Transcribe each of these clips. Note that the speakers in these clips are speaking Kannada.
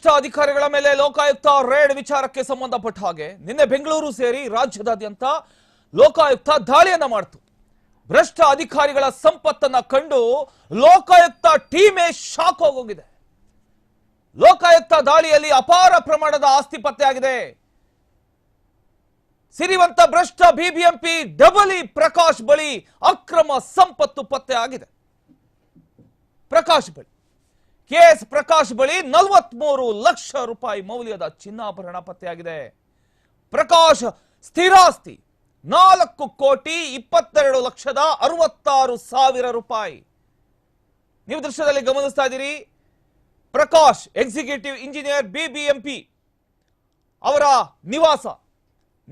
ಭ್ರಷ್ಟ ಅಧಿಕಾರಿಗಳ ಮೇಲೆ ಲೋಕಾಯುಕ್ತ ರೇಡ್ ವಿಚಾರಕ್ಕೆ ಸಂಬಂಧಪಟ್ಟ ಹಾಗೆ ನಿನ್ನೆ ಬೆಂಗಳೂರು ಸೇರಿ ರಾಜ್ಯದಾದ್ಯಂತ ಲೋಕಾಯುಕ್ತ ದಾಳಿಯನ್ನ ಮಾಡಿತು. ಭ್ರಷ್ಟ ಅಧಿಕಾರಿಗಳ ಸಂಪತ್ತನ್ನ ಕಂಡು ಲೋಕಾಯುಕ್ತ ಟೀಮೇ ಶಾಕ್ ಹೋಗೋಗಿದೆ. ಲೋಕಾಯುಕ್ತ ದಾಳಿಯಲ್ಲಿ ಅಪಾರ ಪ್ರಮಾಣದ ಆಸ್ತಿ ಪತ್ತೆಯಾಗಿದೆ ಸಿರಿವಂತ ಭ್ರಷ್ಟ ಬಿಬಿಎಂಪಿ ಡಬಲಿ ಪ್ರಕಾಶ್ ಬಳಿ ಅಕ್ರಮ ಸಂಪತ್ತು ಪತ್ತೆ ಆಗಿದೆ. ಪ್ರಕಾಶ್ ಬಳಿ. ಕೆಎಸ್ ಪ್ರಕಾಶ್ ಬಳಿ ನಲವತ್ಮೂರು ಲಕ್ಷ ರೂಪಾಯಿ ಮೌಲ್ಯದ ಚಿನ್ನಾಭರಣ ಪತ್ತೆಯಾಗಿದೆ. ಪ್ರಕಾಶ್ ಸ್ಥಿರಾಸ್ತಿ ನಾಲ್ಕು ಕೋಟಿ ಇಪ್ಪತ್ತೆರಡು ಲಕ್ಷದ ಅರವತ್ತಾರು ಸಾವಿರ ರೂಪಾಯಿ. ನೀವು ದೃಶ್ಯದಲ್ಲಿ ಗಮನಿಸ್ತಾ ಇದ್ದೀರಿ. ಪ್ರಕಾಶ್ ಎಕ್ಸಿಕ್ಯೂಟಿವ್ ಇಂಜಿನಿಯರ್ ಬಿಬಿಎಂಪಿ ಅವರ ನಿವಾಸ.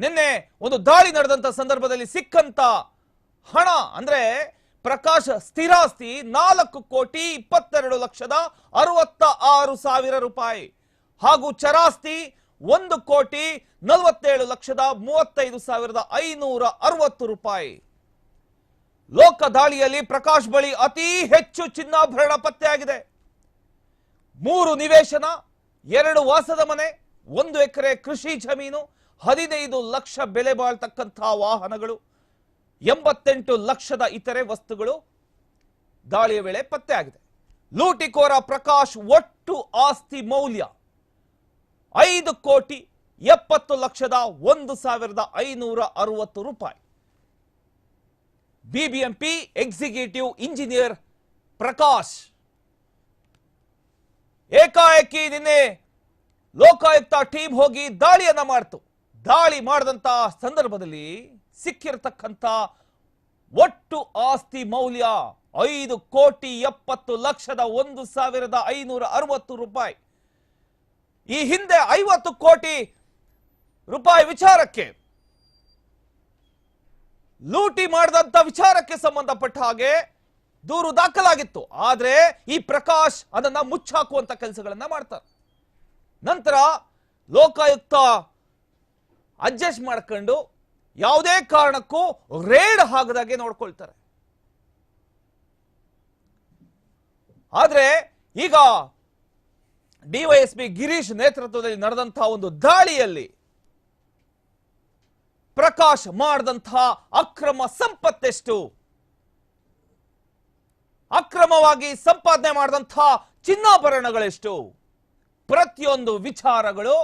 ನಿನ್ನೆ ಒಂದು ದಾಳಿ ನಡೆದಂತ ಸಂದರ್ಭದಲ್ಲಿ ಸಿಕ್ಕಂತ ಹಣ ಅಂದ್ರೆ ಪ್ರಕಾಶ್ ಸ್ಥಿರಾಸ್ತಿ ನಾಲ್ಕು ಕೋಟಿ ಇಪ್ಪತ್ತೆರಡು ಲಕ್ಷದ ಅರವತ್ತ ಆರು ಸಾವಿರ ರೂಪಾಯಿ. ಹಾಗೂ ಚರಾಸ್ತಿ ಒಂದು ಕೋಟಿ ನಲವತ್ತೇಳು ಲಕ್ಷದ ಮೂವತ್ತೈದು ಸಾವಿರದ ಐನೂರ ಅರವತ್ತು ರೂಪಾಯಿ. ಲೋಕ ದಾಳಿಯಲ್ಲಿ ಪ್ರಕಾಶ್ ಬಳಿ ಅತಿ ಹೆಚ್ಚು ಚಿನ್ನಾಭರಣ ಪತ್ತೆಯಾಗಿದೆ. ಮೂರು ನಿವೇಶನ, ಎರಡು ವಾಸದ ಮನೆ, ಒಂದು ಎಕರೆ ಕೃಷಿ ಜಮೀನು, ಹದಿನೈದು ಲಕ್ಷ ಬೆಲೆ ಬಾಳ್ತಕ್ಕಂತಹ ವಾಹನಗಳು. ಎಂಬತ್ತೆಂಟು ಲಕ್ಷದ ಇತರೆ ವಸ್ತುಗಳು ದಾಳಿಯ ವೇಳೆ ಪತ್ತೆಯಾಗಿದೆ ಲೂಟಿಕೋರ ಪ್ರಕಾಶ್ ಒಟ್ಟು ಆಸ್ತಿ ಮೌಲ್ಯ ಐದು ಕೋಟಿ ಎಪ್ಪತ್ತು ಲಕ್ಷದ ಒಂದು ಸಾವಿರದ ಐನೂರ ಅರವತ್ತು ರೂಪಾಯಿ. ಬಿಬಿಎಂಪಿ ಎಕ್ಸಿಕ್ಯೂಟಿವ್ ಇಂಜಿನಿಯರ್ ಪ್ರಕಾಶ್, ಏಕಾಏಕಿ ನಿನ್ನೆ ಲೋಕಾಯುಕ್ತ ಟೀಮ್ ಹೋಗಿ ದಾಳಿಯನ್ನ ಮಾಡ್ತು. ದಾಳಿ ಮಾಡಿದಂತ ಸಂದರ್ಭದಲ್ಲಿ ಸಿಕ್ಕಿರತಕ್ಕಂತ ಒಟ್ಟು ಆಸ್ತಿ ಮೌಲ್ಯ ಐದು ಕೋಟಿ ಎಪ್ಪತ್ತು ಲಕ್ಷದ ಒಂದು ಸಾವಿರದ ಐನೂರ ಅರವತ್ತು ರೂಪಾಯಿ. ಈ ಹಿಂದೆ ಐವತ್ತು ಕೋಟಿ ರೂಪಾಯಿ ವಿಚಾರಕ್ಕೆ, ಲೂಟಿ ಮಾಡಿದಂತ ವಿಚಾರಕ್ಕೆ ಸಂಬಂಧಪಟ್ಟ ಹಾಗೆ ದೂರು ದಾಖಲಾಗಿತ್ತು. ಆದ್ರೆ ಈ ಪ್ರಕಾಶ್ ಅದನ್ನ ಮುಚ್ಚಾಕುವಂತ ಕೆಲಸಗಳನ್ನ ಮಾಡ್ತಾರೆ ನಂತರ ಲೋಕಾಯುಕ್ತ ಅಡ್ಜಸ್ಟ್ ಮಾಡ್ಕೊಂಡು ಯಾವುದೇ ಕಾರಣಕ್ಕೂ ರೇಡ್ ಆಗದಾಗೆ ನೋಡ್ಕೊಳ್ತಾರೆ. ಆದ್ರೆ ಈಗ ಡಿವೈಎಸ್ಪಿ ಗಿರೀಶ್ ನೇತೃತ್ವದಲ್ಲಿ ನಡೆದಂತಹ ಒಂದು ದಾಳಿಯಲ್ಲಿ ಪ್ರಕಾಶ್ ಮಾಡಿದಂತಹ ಅಕ್ರಮ ಸಂಪತ್ತೆಷ್ಟು, ಅಕ್ರಮವಾಗಿ ಸಂಪಾದನೆ ಮಾಡಿದಂತಹ ಚಿನ್ನಾಭರಣಗಳೆಷ್ಟು, ಪ್ರತಿಯೊಂದು ವಿಚಾರಗಳು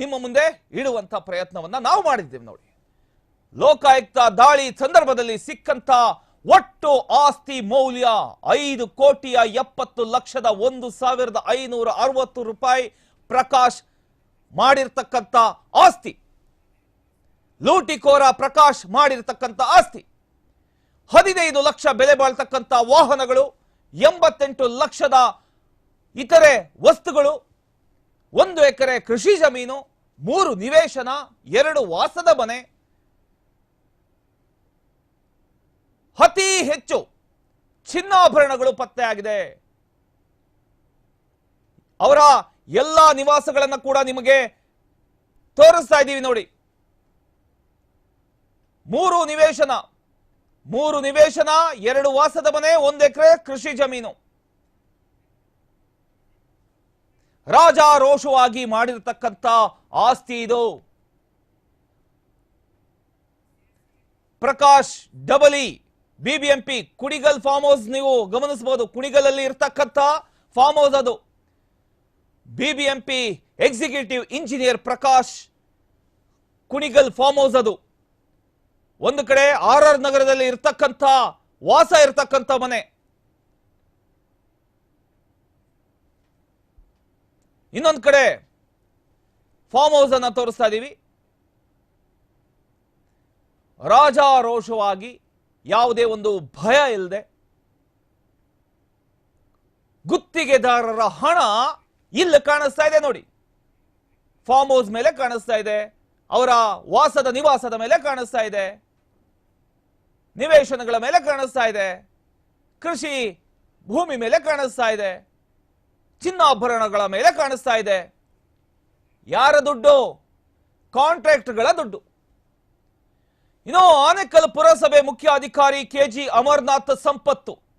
ನಿಮ್ಮ ಮುಂದೆ ಇಡುವಂತ ಪ್ರಯತ್ನವನ್ನ ನಾವು ಮಾಡಿದ್ದೇವೆ ನೋಡಿ. ಲೋಕಾಯುಕ್ತ ದಾಳಿ ಸಂದರ್ಭದಲ್ಲಿ ಸಿಕ್ಕಂತ ಒಟ್ಟು ಆಸ್ತಿ ಮೌಲ್ಯ ಐದು ಕೋಟಿಯ ಎಪ್ಪತ್ತು ಲಕ್ಷದ ಒಂದು ಸಾವಿರದ ಐನೂರ ಅರವತ್ತು ರೂಪಾಯಿ ಪ್ರಕಾಶ್ ಮಾಡಿರ್ತಕ್ಕಂಥ ಆಸ್ತಿ. ಲೂಟಿಕೋರ ಪ್ರಕಾಶ್ ಮಾಡಿರ್ತಕ್ಕಂಥ ಆಸ್ತಿ. ಹದಿನೈದು ಲಕ್ಷ ಬೆಲೆ ಬಾಳ್ತಕ್ಕಂಥ ವಾಹನಗಳು, ಎಂಬತ್ತೆಂಟು ಲಕ್ಷದ ಇತರೆ ವಸ್ತುಗಳು ಒಂದು ಎಕರೆ ಕೃಷಿ ಜಮೀನು, ಮೂರು ನಿವೇಶನ, ಎರಡು ವಾಸದ ಮನೆ. ಅತಿ ಹೆಚ್ಚು ಚಿನ್ನಾಭರಣಗಳು ಪತ್ತೆಯಾಗಿದೆ ಅವರ ಎಲ್ಲ ನಿವಾಸಗಳನ್ನ ಕೂಡ ನಿಮಗೆ ತೋರಿಸ್ತಾ ಇದ್ದೀವಿ ನೋಡಿ. ಮೂರು ನಿವೇಶನ ಮೂರು ನಿವೇಶನ, ಎರಡು ವಾಸದ ಮನೆ, ಒಂದು ಎಕರೆ ಕೃಷಿ ಜಮೀನು. ರಾಜಾರೋಷವಾಗಿ ಮಾಡಿರತಕ್ಕಂಥ ಆಸ್ತಿ ಇದು. Prakash Dabali, BBMP, Kunigal farm house, ನೀವು ಗಮನಿಸಬಹುದು, ಕುಣಿಗಲಲ್ಲಿ ಇರತಕ್ಕಂಥ ಫಾರ್ಮ್ ಹೌಸ್ ಅದು. BBMP executive engineer Prakash Kunigal farm house ಅದು. ಒಂದು ಕಡೆ ಆರ್ ಆರ್ ನಗರದಲ್ಲಿ ಇರತಕ್ಕಂಥ ವಾಸ ಇರತಕ್ಕಂಥ ಮನೆ. ಇನ್ನೊಂದು ಕಡೆ ಫಾರ್ಮ್ ಹೌಸ್ ಅನ್ನ ತೋರಿಸ್ತಾ ಇದ್ದೀವಿ ರಾಜಾರೋಷವಾಗಿ ಯಾವುದೇ ಒಂದು ಭಯ ಇಲ್ಲದೆ ಗುತ್ತಿಗೆದಾರರ ಹಣ ಇಲ್ಲಿ ಕಾಣಿಸ್ತಾ ಇದೆ ನೋಡಿ. ಫಾರ್ಮ್ ಹೌಸ್ ಮೇಲೆ ಕಾಣಿಸ್ತಾ ಇದೆ. ಅವರ ವಾಸದ ನಿವಾಸದ ಮೇಲೆ ಕಾಣಿಸ್ತಾ ಇದೆ. ನಿವೇಶನಗಳ ಮೇಲೆ ಕಾಣಿಸ್ತಾ ಇದೆ. ಕೃಷಿ ಭೂಮಿ ಮೇಲೆ ಕಾಣಿಸ್ತಾ ಇದೆ. ಚಿನ್ನಾಭರಣಗಳ ಮೇಲೆ ಕಾಣಿಸ್ತಾ ಇದೆ. ಯಾರ ದುಡ್ಡು? ಕಾಂಟ್ರಾಕ್ಟ್ಗಳ ದುಡ್ಡು. ಇನ್ನು ಆನೇಕಲ್ ಪುರಸಭೆ ಮುಖ್ಯ ಅಧಿಕಾರಿ ಕೆಜಿ ಅಮರ್ನಾಥ್ ಸಂಪತ್ತು.